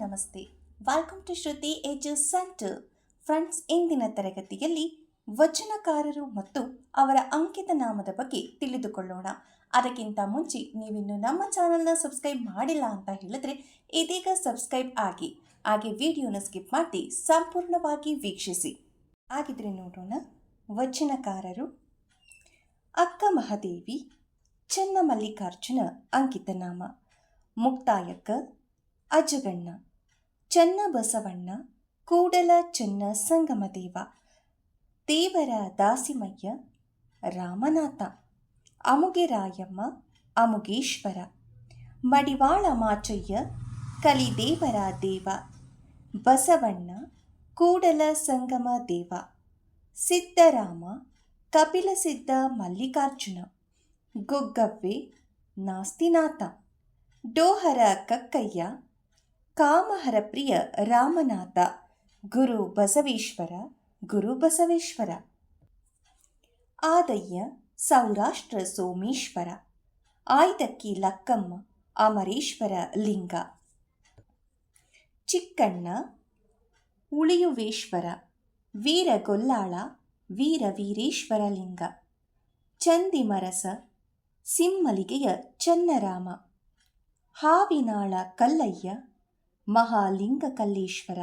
ನಮಸ್ತೆ. Welcome to Shruti edu centre friends, ಇಂದಿನ ತರಗತಿಯಲ್ಲಿ ವಚನಕಾರರು ಮತ್ತು ಅವರ ಅಂಕಿತ ನಾಮದ ಬಗ್ಗೆ ತಿಳಿದುಕೊಳ್ಳೋಣ. ಅದಕ್ಕಿಂತ ಮುಂಚೆ ನೀವಿನ್ನು ನಮ್ಮ ಚಾನಲ್ನ ಸಬ್ಸ್ಕ್ರೈಬ್ ಮಾಡಿಲ್ಲ ಅಂತ ಹೇಳಿದ್ರೆ ಇದೀಗ ಸಬ್ಸ್ಕ್ರೈಬ್ ಆಗಿ, ಹಾಗೆ ವಿಡಿಯೋನ ಸ್ಕಿಪ್ ಮಾಡಿ ಸಂಪೂರ್ಣವಾಗಿ ವೀಕ್ಷಿಸಿ. ಹಾಗಿದ್ರೆ ನೋಡೋಣ. ವಚನಕಾರರು, ಅಕ್ಕ ಮಹಾದೇವಿ ಚನ್ನಮಲ್ಲಿಕಾರ್ಜುನ ಅಂಕಿತನಾಮ ಮುಕ್ತಾಯಕ್ಕ ಅಜಗಣ್ಣ. ಚನ್ನಬಸವಣ್ಣ, ಕೂಡಲ ಚೆನ್ನ ಸಂಗಮದೇವ, ದೇವರ ದಾಸಿಮಯ್ಯ, ರಾಮನಾಥ, ಅಮುಗೆರಾಯಮ್ಮ, ಅಮುಗೇಶ್ವರ, ಮಡಿವಾಳ ಮಾಚಯ್ಯ, ಕಲಿದೇವರ ದೇವ, ಬಸವಣ್ಣ, ಕೂಡಲ ಸಂಗಮ ದೇವ, ಸಿದ್ದರಾಮ ಕಪಿಲಸಿದ್ಧ ಮಲ್ಲಿಕಾರ್ಜುನ, ಗೊಗ್ಗವ್ವೆ, ನಾಸ್ತಿನಾಥ, ಡೋಹರ ಕಕ್ಕಯ್ಯ ಕಾಮಹರ ಪ್ರಿಯ ರಾಮನಾಥ, ಗುರು ಬಸವೇಶ್ವರ ಗುರು ಬಸವೇಶ್ವರ. ಆದಯ್ಯ, ಸೌರಾಷ್ಟ್ರ ಸೋಮೇಶ್ವರ. ಆಯ್ದಕ್ಕಿ ಲಕ್ಕಮ್ಮ, ಅಮರೇಶ್ವರ ಲಿಂಗ. ಚಿಕ್ಕಣ್ಣ, ಉಳಿಯುವೇಶ್ವರ. ವೀರಗೊಲ್ಲಾಳ ವೀರ ವೀರೇಶ್ವರ ಲಿಂಗ. ಚಂದಿಮರಸ ಸಿಮ್ಮಲಿಗೆಯ ಚನ್ನರಾಮ. ಹಾವಿನಾಳ ಕಲ್ಲಯ್ಯ ಮಹಾಲಿಂಗ ಕಲ್ಲೇಶ್ವರ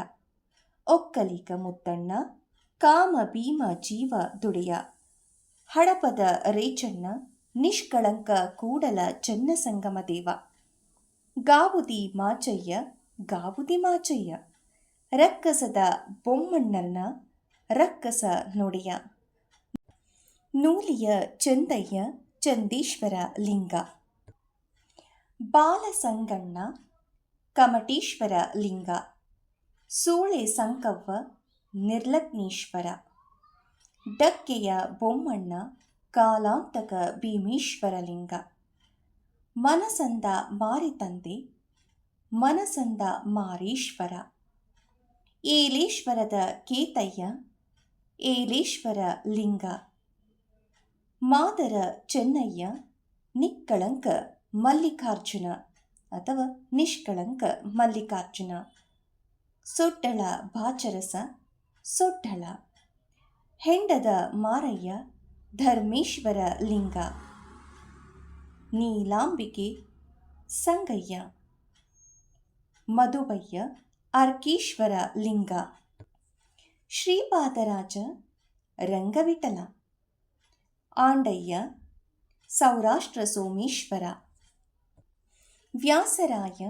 ಒಕ್ಕಲಿಗ ಮುತ್ತಣ್ಣ, ಕಾಮ ಭೀಮ ಜೀವ ದುಡಿಯ. ಹಡಪದ ರೇಚಣ್ಣ, ನಿಷ್ಕಳಂಕ ಕೂಡಲ ಚನ್ನಸಂಗಮ ದೇವ. ಗಾವುದಿ ಮಾಚಯ್ಯ ಗಾವುದಿ ಮಾಚಯ್ಯ. ರಕ್ಕಸದ ಬೊಮ್ಮಣ್ಣನ ರಕ್ಕಸ ನುಡಿಯ. ನೂಲಿಯ ಚಂದಯ್ಯ, ಚಂದೀಶ್ವರ ಲಿಂಗ. ಬಾಲಸಂಗಣ್ಣ ಕಮಟೇಶ್ವರ ಲಿಂಗ. ಸೂಳೆ ಸಂಕವ್ವ ನಿರ್ಲಗ್ನೇಶ್ವರ. ಡಕ್ಕೆಯ ಬೊಮ್ಮಣ್ಣ ಕಾಲಾಂತಕ ಭೀಮೇಶ್ವರ ಲಿಂಗ. ಮನಸಂದ ಮಾರಿತಂದೆ, ಮನಸಂದ ಮಾರೇಶ್ವರ. ಏಲೇಶ್ವರದ ಕೇತಯ್ಯ, ಏಲೇಶ್ವರ ಲಿಂಗ. ಮಾದರ ಚೆನ್ನಯ್ಯ, ನಿಕ್ಕಳಂಕ ಮಲ್ಲಿಕಾರ್ಜುನ. ಅಥವಾ ನಿಷ್ಕಳಂಕ ಮಲ್ಲಿಕಾರ್ಜುನ. ಸೊಟ್ಟಳ ಬಾಚರಸ ಸೊಟ್ಟಳ. ಹೆಂಡದ ಮಾರಯ್ಯ, ಧರ್ಮೇಶ್ವರ ಲಿಂಗ. ನೀಲಾಂಬಿಕೆ, ಸಂಗಯ್ಯ. ಮಧುಬಯ್ಯ, ಅರ್ಕೇಶ್ವರ ಲಿಂಗ. ಶ್ರೀಪಾದರಾಜ, ರಂಗವಿಠಲ. ಆಂಡಯ್ಯ, ಸೌರಾಷ್ಟ್ರ ಸೋಮೇಶ್ವರ. ವ್ಯಾಸರಾಯ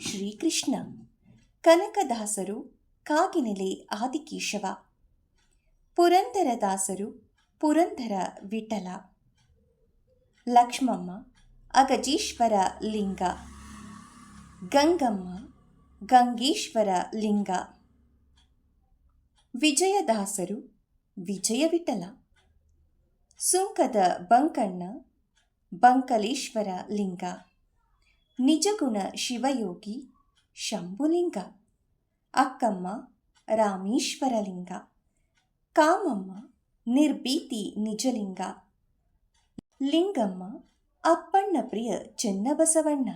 ಶ್ರೀಕೃಷ್ಣ. ಕನಕದಾಸರು ಕಾಗಿನೆಲೆ ಆದಿಕೇಶವ. ಪುರಂದರದಾಸರು ಪುರಂದರ ವಿಠಲ. ಲಕ್ಷ್ಮಮ್ಮ ಅಗಜೀಶ್ವರ ಲಿಂಗ. ಗಂಗಮ್ಮ ಗಂಗೇಶ್ವರ ಲಿಂಗ. ವಿಜಯದಾಸರು ವಿಜಯ ವಿಠಲ. ಸುಂಕದ ಬಂಕಣ್ಣ ಬಂಕಲೇಶ್ವರ ಲಿಂಗ. ನಿಜಗುಣ ಶಿವಯೋಗಿ ಶಂಭುಲಿಂಗ. ಅಕ್ಕಮ್ಮ ರಾಮೇಶ್ವರಲಿಂಗ. ಕಾಮಮ್ಮ ನಿರ್ಭೀತಿ ನಿಜಲಿಂಗ. ಲಿಂಗಮ್ಮ ಅಪ್ಪಣ್ಣ ಪ್ರಿಯ ಚೆನ್ನಬಸವಣ್ಣ.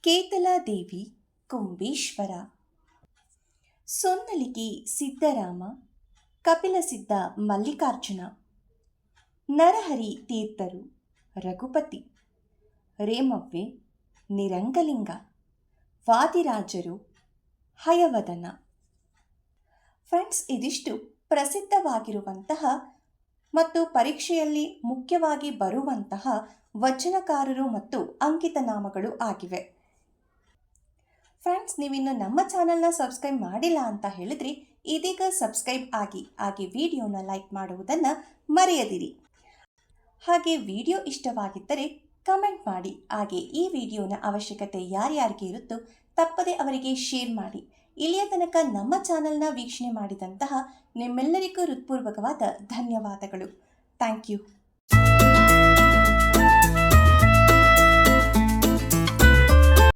ಕೇತಲಾದೇವಿ ಕುಂಬೇಶ್ವರ ಸೊನ್ನಲಿಗಿ ಸಿದ್ದರಾಮ. ಕಪಿಲಸಿದ್ಧ ಮಲ್ಲಿಕಾರ್ಜುನ. ನರಹರಿ ತೀರ್ಥರು ರಘುಪತಿ. ರೇಮವ್ವೆ ನಿರಂಗಲಿಂಗ, ವಾದಿರಾಜರು, ಹಯವದನ. ಫ್ರೆಂಡ್ಸ್, ಇದಿಷ್ಟು ಪ್ರಸಿದ್ಧವಾಗಿರುವಂತಹ ಮತ್ತು ಪರೀಕ್ಷೆಯಲ್ಲಿ ಮುಖ್ಯವಾಗಿ ಬರುವಂತಹ ವಚನಕಾರರು ಮತ್ತು ಅಂಕಿತ ನಾಮಗಳು ಆಗಿವೆ. ಫ್ರೆಂಡ್ಸ್, ನೀವಿನ್ನು ನಮ್ಮ ಚಾನಲ್ನ ಸಬ್ಸ್ಕ್ರೈಬ್ ಮಾಡಿಲ್ಲ ಅಂತ ಹೇಳಿದ್ರೆ ಇದೀಗ ಸಬ್ಸ್ಕ್ರೈಬ್ ಆಗಿ, ಹಾಗೆ ವಿಡಿಯೋನ ಲೈಕ್ ಮಾಡುವುದನ್ನು ಮರೆಯದಿರಿ. ಹಾಗೆ ವಿಡಿಯೋ ಇಷ್ಟವಾಗಿದ್ದರೆ ಕಮೆಂಟ್ ಮಾಡಿ. ಹಾಗೆ ಈ ವಿಡಿಯೋನ ಅವಶ್ಯಕತೆ ಯಾರ್ಯಾರಿಗೆ ಇರುತ್ತೋ ತಪ್ಪದೆ ಅವರಿಗೆ ಶೇರ್ ಮಾಡಿ. ಇಲ್ಲಿಯ ತನಕ ನಮ್ಮ ಚಾನಲ್ನ ವೀಕ್ಷಣೆ ಮಾಡಿದಂತಹ ನಿಮ್ಮೆಲ್ಲರಿಗೂ ಹೃತ್ಪೂರ್ವಕವಾದ ಧನ್ಯವಾದಗಳು. Thank you